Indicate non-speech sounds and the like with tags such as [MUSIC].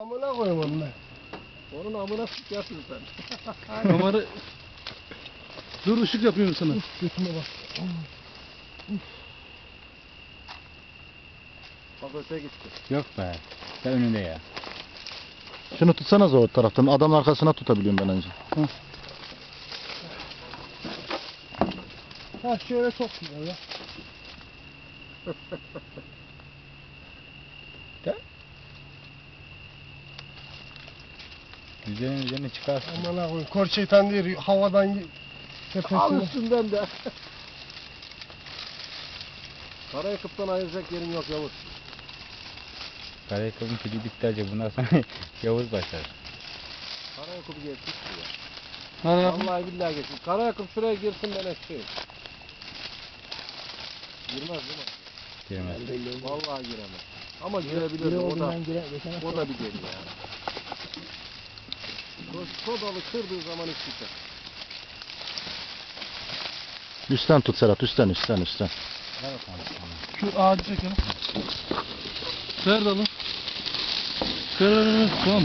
Amına koyayım onu. Onun amına sıkıyorsun sen. [LAUGHS] Kamera... Dur ışık yapıyorum sana. Götüme bak. Bak öte gitti. Yok be. Sen önünde ya. Şunu tutsanız o taraftan. Adamın arkasına tutabiliyorum ben önce. Ha şöyle çok güzel ya. [LAUGHS] Üzerine üzerine çıkarsın. Amına koyayım. Kor şeytan değil havadan Al tepesine. üstünden de. [LAUGHS] Karayakıp'tan ayıracak yerin yok Yavuz. Karayakabın pili bitti acaba bundan sonra [LAUGHS] Yavuz başlar. Karayakıp'ı geçmiş ya. Yap- Vallahi billahi geçmiş. Karayakıp şuraya girsin ben eşeğim. Girmez değil mi? Girmez. Vallahi giremez. Ama girebilir o da. O da bir deli yani. Kodalı kırdığı zaman iş biter. Üstten tut Serhat. Üstten üstten üstten. Şu ağacı çekelim. Ver dalı. Ver ver ver. Tamam.